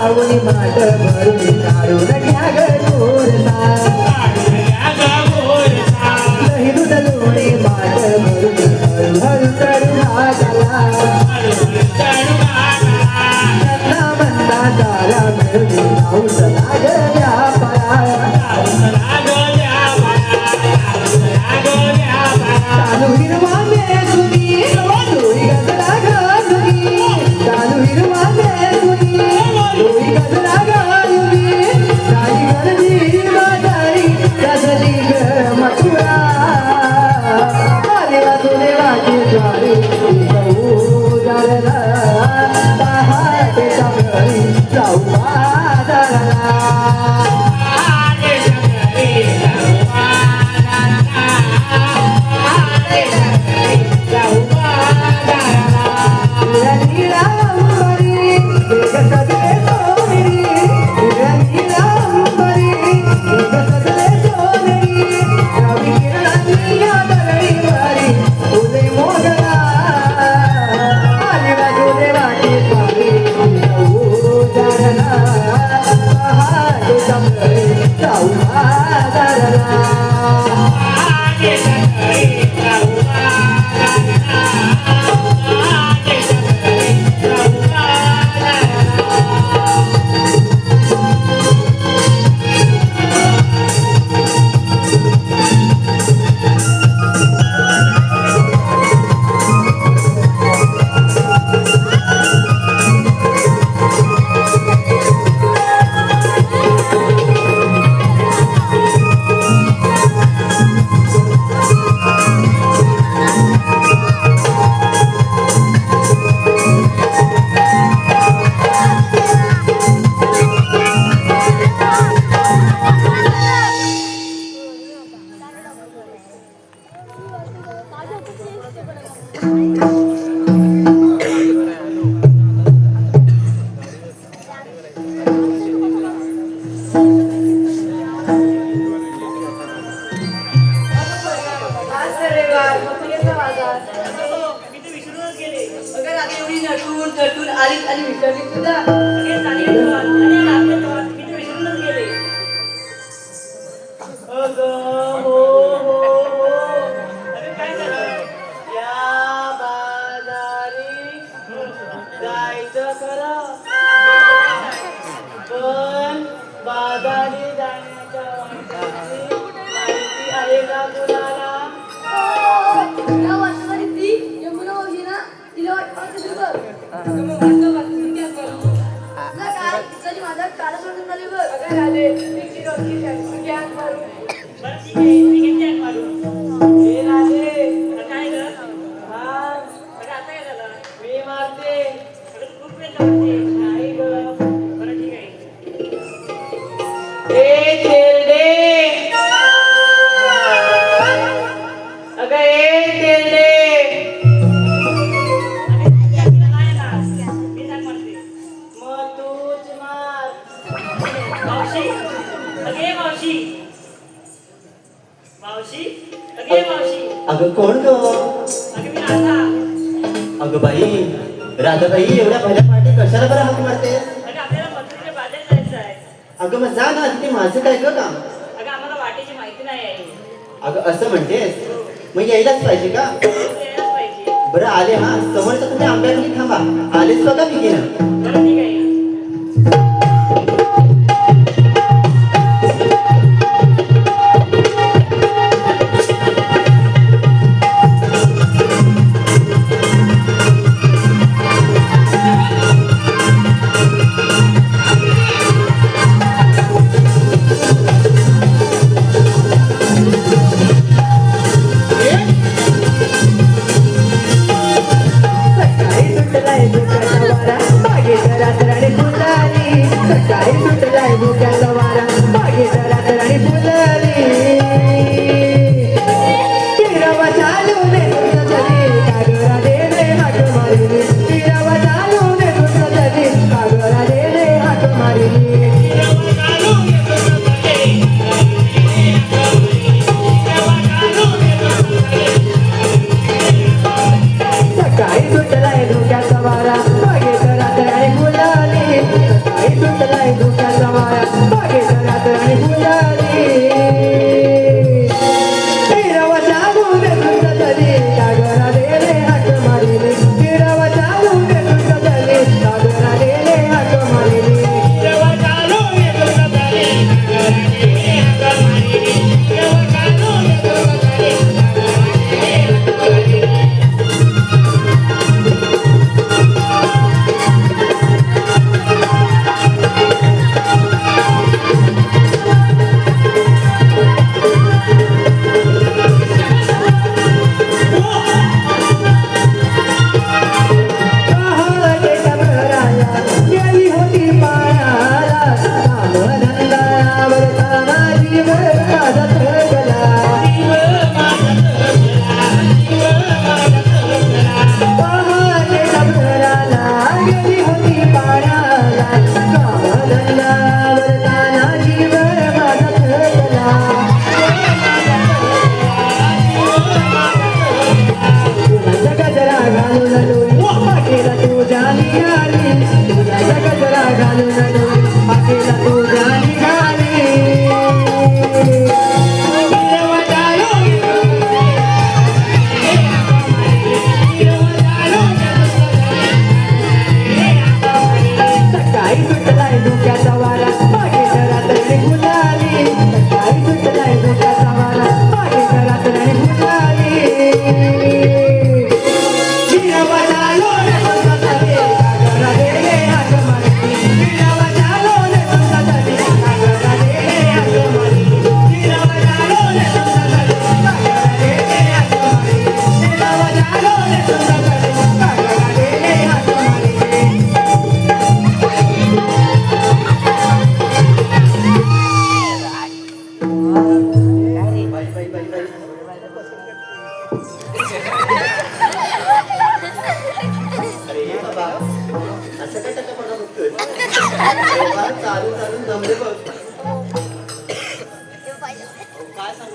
लावणी माट भरून काढून अगं बाई राधाबाई एवढ्या भाज्या पहाटे कशाला बरं हाक मारते अगं मग जा ना तिथे माझं काय गं काम? अग वाटेची माहिती नाही अगं असं म्हणतेस? मग यायलाच पाहिजे का? बरं आले हा. समोरच्या तुम्ही आंब्याखाली थांबा. आलेच बघा मी ना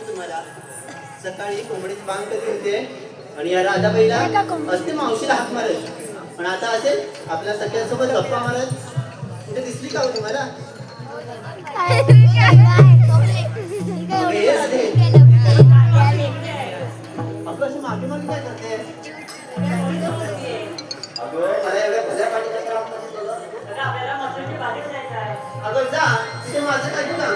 तुम्हाला. सकाळी कोंबडीची बांग कधी होते आणि या राधाबाईला असते मावशीला हाक मारत. पण आता असेल आपल्या सगळ्यांसोबत गप्पा मारत. कुठे दिसली का हो तुम्हाला? अशी मागे मागे काय करते? अगं जा. तिथे माझं काय तुला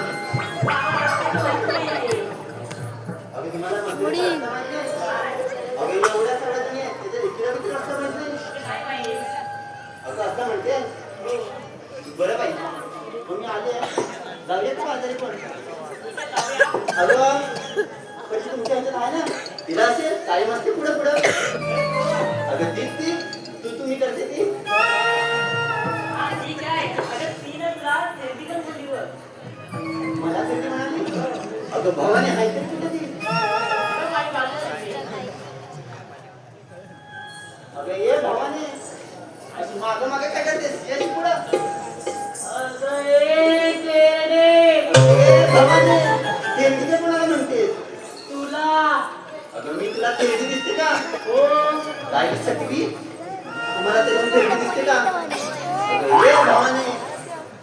बरं बाई मग आले जाऊया का बाजारी पण अगं पैसे तुमच्या ह्याच्यात आहे ना तिला असेल कायम असते पुढं. पुढं अगं तीच ती तू तुम्ही करते ती ठीक मला तरी म्हणाली अगं भवानी आहे कुठे ती अगं ये भवानी. अशी मागं मागे काय करतेस? ये पुढं. अगं ए केरडे. ए, भवानी. तेंडीचं कोणाला म्हणतेस? तुला. अगं मी तुला तेंडी दिसते का? हो. काय तुम्हाला तरी तेंडी दिसते का? अगं ये भवानी.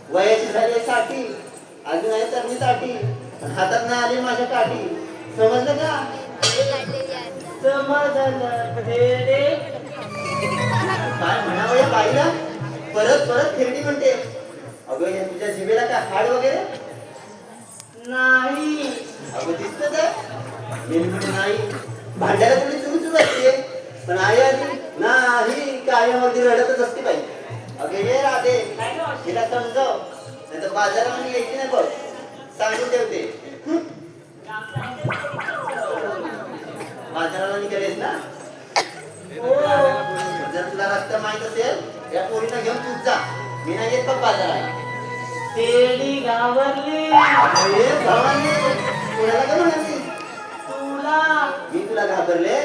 वयाची झाली साठी. अजून आहे साठी. पण हातात नाही आली माझ्या काठी. समजलं का? समजलं काय म्हणावं या बाईला? परत परत फिरणी म्हणते. अगं या तुझ्या जिभेला काय हाड वगैरे? नाही. अगं दिसत आहे नाही. भांड्याला कोणी चुरू चुरू असते पण आई आधी नाही कायम अगदी रडतच असते बाई. अगं ये राधे. काय? तिला समजव. नाही तर बाजारामध्ये यायची नाही बघ. सांगून ठेवते? बाजाराला निघालेस ना? हो. जर तुला रस्ता माहीत असेल या पोरीला घेऊन तूच जा. मी नाही येत बाजारात. कोणाला का म्हणाली तुला. मी तुला घाबरले.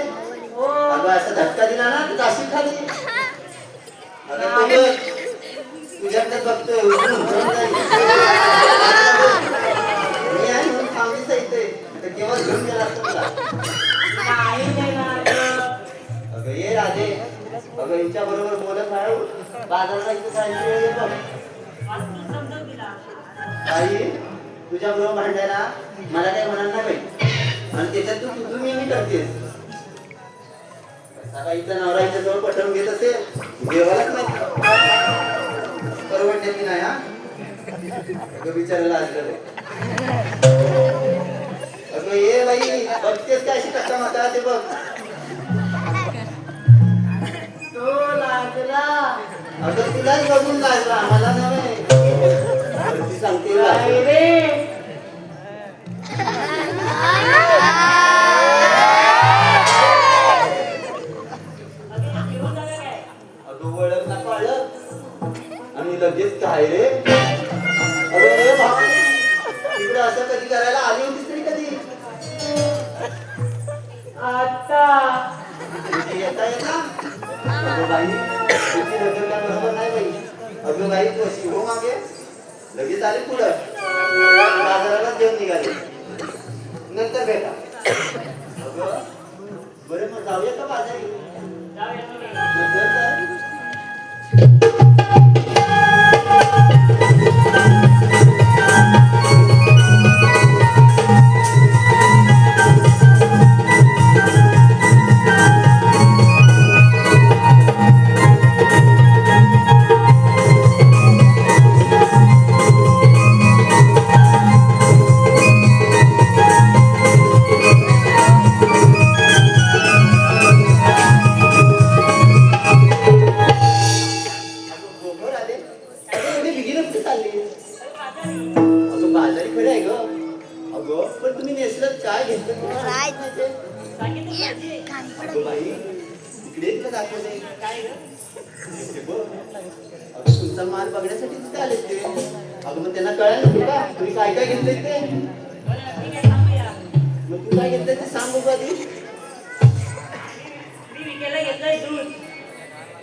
हो. अगं असा धक्का दिला ना तू जाशील खाली. अगं तू बघ. तुझ्याकडे बघतोय उठून उठून जाईल. मी आहे म्हणून थांबलीच आहे इथे. तर केव्हा घेऊन गेला असता तुला? नाही देणार. गं. अगं ये राधे अगं हिच्या बरोबर बोलत नाही हो. बाजारला इथे वेळ येतो. आई तुझ्या बरोबर भांडायला मला काही म्हणणार नाही बाई. आणि त्याच्यात तू तुझं मी मी करतेस सकाळीचा इथं नवरा हिच्या जवळ पटवून घेत असेल देवालाच नाही. परवडते की नाही हा? अगं बिचारायला असलं अगं ये बाई बघतेस काय अशी कसा माता ते बघ. तो लागला अगं तुलाच बघून लागला मला नव्हे. सांगते. रे. लगेच काय रे? अगं रे भावानी तिकडे असं कधी करायला आली होतीस तरी कधी? आता. येता येता? अगं बाई तुझी बरोबर नाही बाई. अगं बाई कशी हो मागे. लगेच आले पुढं. बाजाराला जेवण निघाले. नंतर भेटा. अगं बरं मग जाऊया का बाजारी? अगं तुमचा माल बघण्यासाठी तिथे आले ते. अगं मग त्यांना कळायला नको का? तुम्ही काय काय घेतले ते? मग तू काय घेतलंय ते सांग बघू आधी.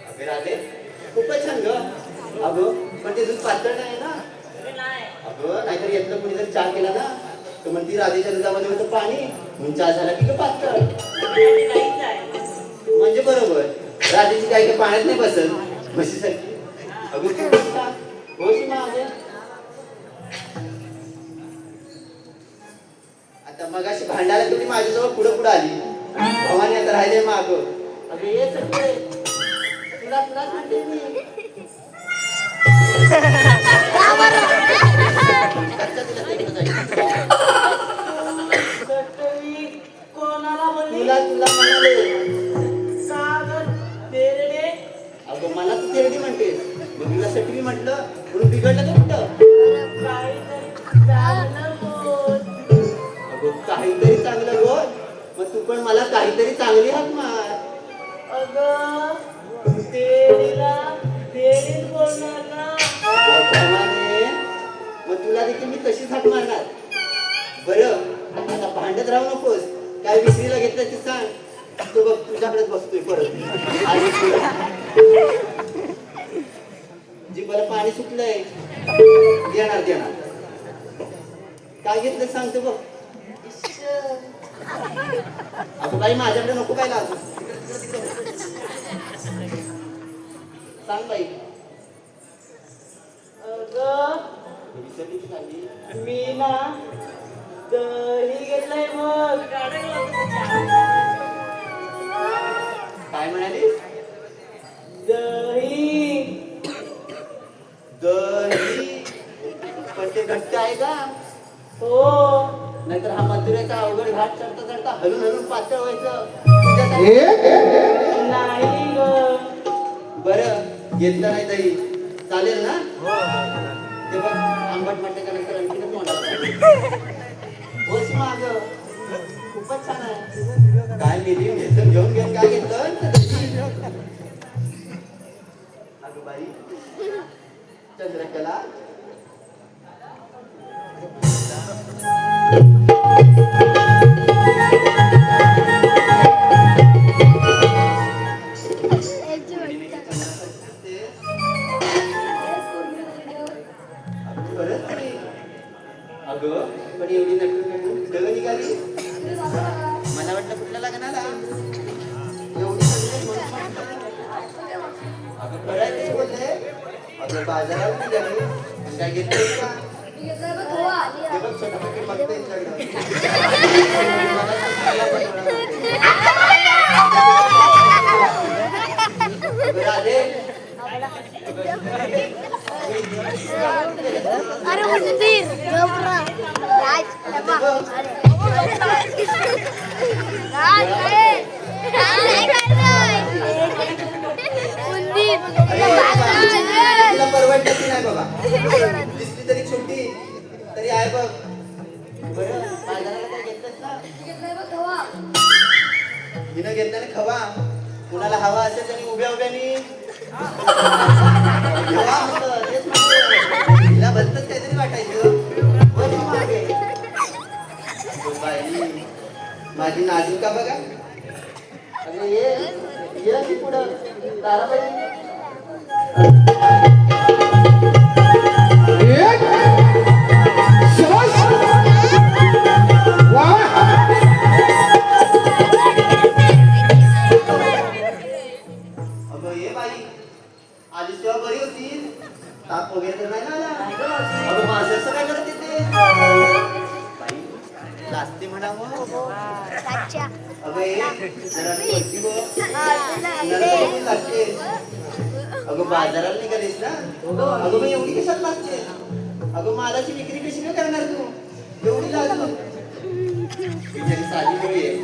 अगं राधे खूपच छान ग. अगं पण ते दूध पातळ नाही ना? अगं नाहीतर यातलं कुणी जर चहा केला ना तर म्हणती राधेच्या दुधामध्ये होतं पाणी. म्हणून चहा झाला की पातळ. म्हणजे बरोबर. राधेची गाय काय पाण्यात नाही बसत. का? हो. आता मगाशी भांडायला तुम्ही माझ्याजवळ पुढं पुढं आली. भवानी आता राहिले माग. अगं ये सगळे. तुला सांगते मी. तुला तुला म्हणाले. काहीतरी मी ना दही घेतलंय मग. काय म्हणाली? दही. दही? पण ते घट्ट आहे का? हो. नाहीतर हा मथुरेचा अवघड घाट चढता चढता हलून हलून पातळ व्हायचं. नाही ग. बरं घेतलं नाही दही चालेल ना? बघ आंबट अगं खूपच छान आहे काय गेली घेतलं घेऊन घेऊन काय घेतलं अगं बाई चंद्रकला बाजारात काय घेतलं? हिनं घेतल्याने खवा. कुणाला हवा असेल त्याने उभ्या उभ्यानी खवा होतं, तेच काहीतरी वाटायचं. हो, माझी नाजूक का बघा. अगं ये ये की पुढं. ताराबाई. नाही आला अगं माझं असं काय करत येते बाई लाजते म्हणा मग अगं ये जरा वरती बघ. कुणाला बघून लागते अगं बाजाराला निघालीस ना अगं मी एवढी कशाला लागते अगं मालाची विक्री कशी काय करणार तू एवढी लाजून बिचारी साधी मुली आहे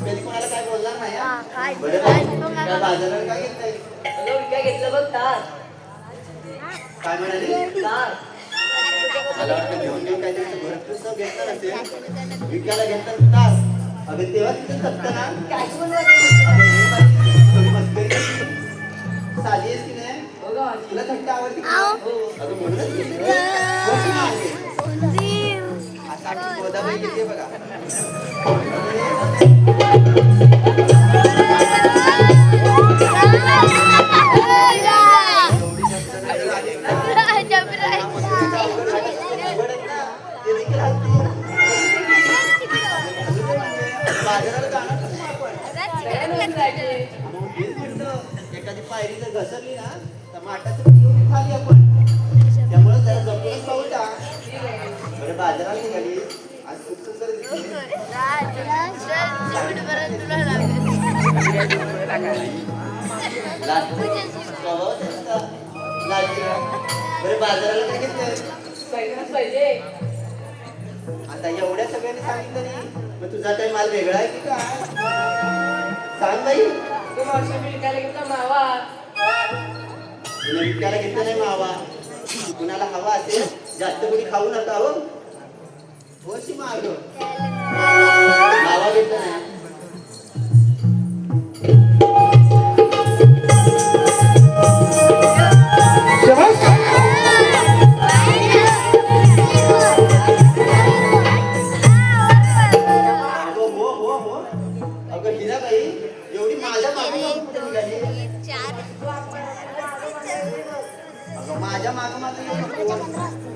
कधी कोणाला काय बोलणार नाही? बरं काय बाजाराला काय मी काय घेतलं बघ तार काय म्हणाली? तार मला वाटतं घेऊन घेऊन काहीतरी भरपूर सब घेतलं नसेल विकायला घेतलं तास. अगं तेव्हा तिथं सत्ता ना. काय बोलणार अगं बाई, थोडी मस्करी करते. साधी आहेस की नाही? तुला थट्टा आवडते. अगं म्हणूनच आता गोदाबाई येते बघा. एखादी पायरी जर घसरली ना तर माठाचं घेऊन खाली आपण. त्यामुळे जरा जपूनच पाहू टाक बरं बाजारात निघाली. आज खूप सुंदर बरं बाजाराला काय घेतलं आता एवढ्या सगळ्यांनी सांगितलं नाही मग तुझा काही माल वेगळा आहे की काय? सांग बाई. तू मावशी मी विकायला घेतला मावा. तुला विकायला घेतलं नाही मावा कुणाला हवा असेल जास्त कोणी खाऊ नका हो. होशी माग. मावा घेतलं नाही मागे मागे नको.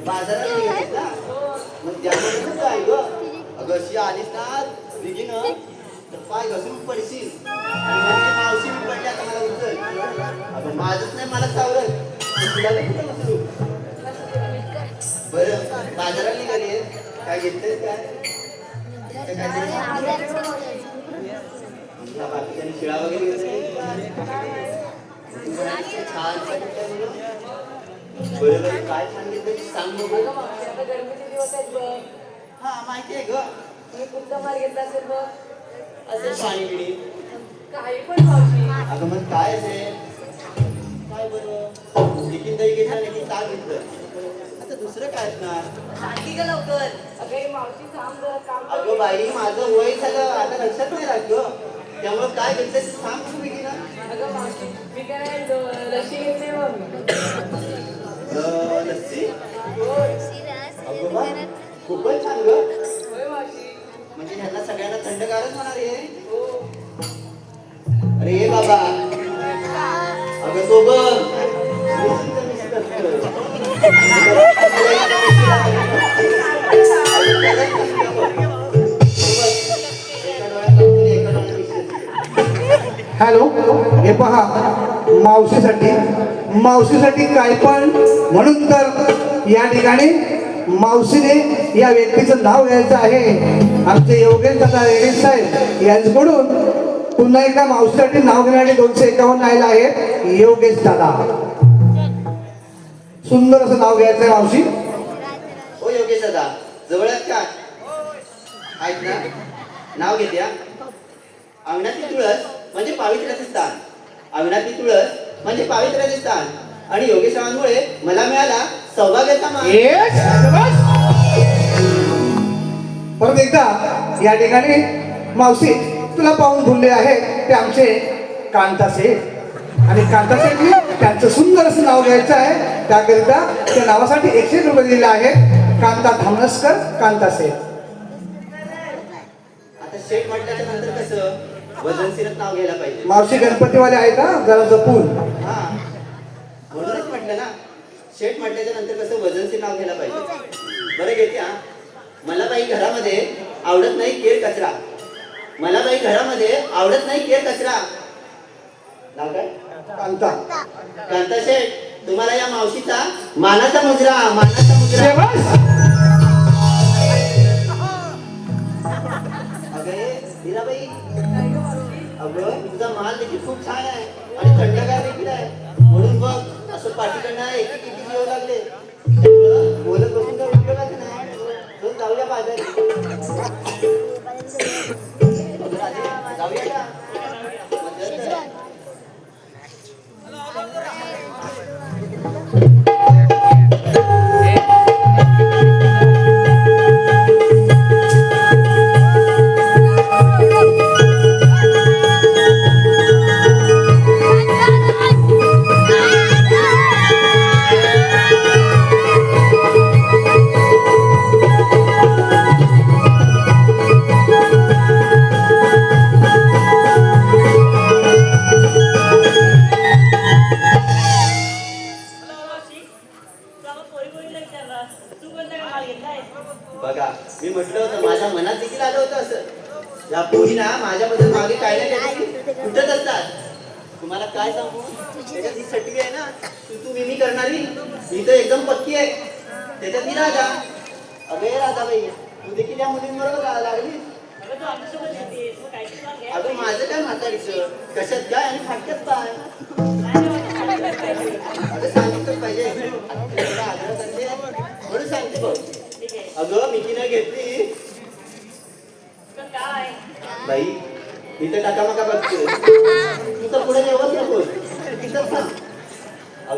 बाजारात निघालीस ना मग त्यामुळे आहे ग अगं अशी आलीस ना तर पाय घसरून पडशील आणि मावशी मी पडली मला उचल अगं माझंच नाही मला सावरत तुला कुठं बरं बाजारात निघाली काय घेतलंय काय तर काहीतरी शिळा वगैरे तू म्हणालीस छान म्हणून बरं काय सांगितलं ते सांग बघू आता गरमीचे दिवस आहेत बघ हा माहिती आहे ग. तुम्ही कुठचा माल घेतला असेल बघ असं पाणी बिणी काही पण मावशी अगं मग काय असेल काय बरं? एकीन दही घेतलं आणि एकीन ताक घेतलं. आता दुसरं काय असणार? सांगी का लवकर अगं ही मावशी थांब जरा काम कर. अगं बाई माझं वय झालं आता लक्षात नाही राहत ग. त्यामुळे काय घेतलं ते सांग तू बेगीनं. अगं मावशी मी काय द- लशी घेतली मग लस्सी खूपच छान ग म्हणजे ह्यांना सगळ्यांना थंडगारच होणार आहे अरे ये बाबा अगं सोबत हॅलो हे पहा मावशीसाठी मावशीसाठी काय पण म्हणून तर या ठिकाणी मावशीने या व्यक्तीचं नाव घ्यायचं आहे. आमचे योगेश दादा रेड्डी साहेब यांच्याकडून पुन्हा एकदा मावशीसाठी नाव घेण्यासाठी दोनशे एकावन्न आलेलं आहे योगेश दादा. सुंदर असं नाव घ्यायचं आहे मावशी. हो योगेश दादा. जवळच का? आहेत ना? नाव घेत्या? अंगणातली तुळस म्हणजे पावित्र्याचे स्थान. अंगणातली तुळस म्हणजे पावित्र्याचे स्थान. आणि योगेशांमुळे मला मिळाला सौभाग्याचा मान. परत एकदा या ठिकाणी मावशी तुला पाहून बोलले आहे ते आमचे कांतासे. आणि कांतासेठनी त्यांचं सुंदर असं नाव घ्यायचं आहे. त्याकरिता त्या नावासाठी एकशे एक रुपये दिले आहेत. कांता धामनसकर कांतासे. आता शेठ म्हटल्याच्या नंतर कसं? वजनशीरच नाव घ्यायला पाहिजे. मावशी गणपतीवाले आहेत ना जरा जपून. हा. म्हणूनच म्हटलं ना शेठ म्हटल्याच्या नंतर कसं वजनशीर नाव घ्यायला पाहिजे. बरं घेते हा. मला बाई घरामध्ये आवडत नाही केर कचरा. मला बाई घरामध्ये आवडत नाही केर कचरा. नाव काय? कांता. कांता शेठ तुम्हाला या मावशीचा मानाचा मुजरा मानाचा मुजरा. अगं हिराबाई अगं तुझा माल देखील खूप छान आहे आणि थंडगार देखील आहे. म्हणून बघ असं पाठीकडनं एक एक येऊ लागले. बोलत बसून काय उपयोगाचं नाही? चल जाऊया बाजारी. जाऊया.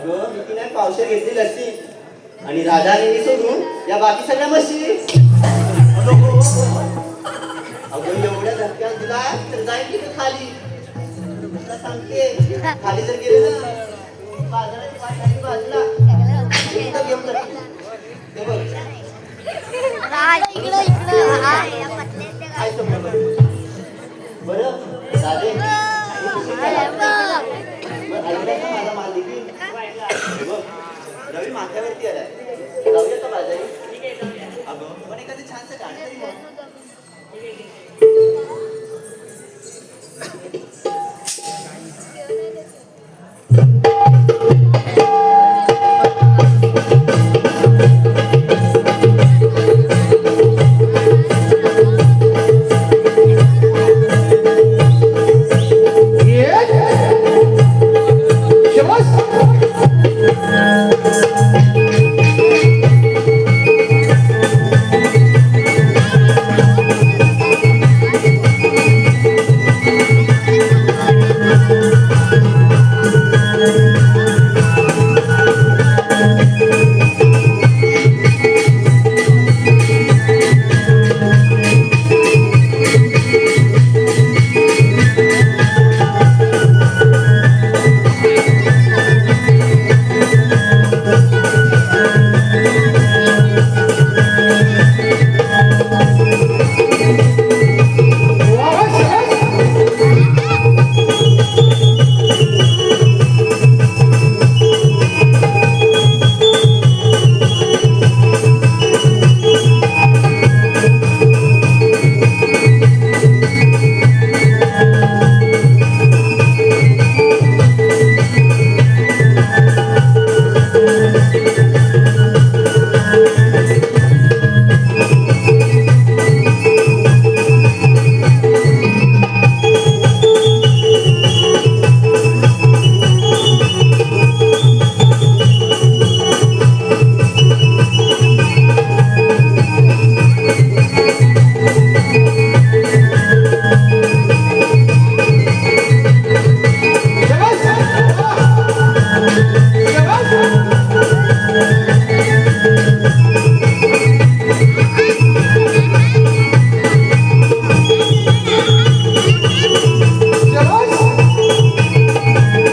अगं मी नाही पावशेर घेतली लस्सी. आणि राधाने सोडून या बाकी सगळ्या म्हशी अगं एवढ्या धक्क्यात दिला तर जाईल की खाली. सांगते खाली जर गेले बाजाराच्या घेऊन बरं? रवी माथ्यावरती आलाय. जाऊया का बाजारी? अगं पण एखादं छानसं गाणं तरी मग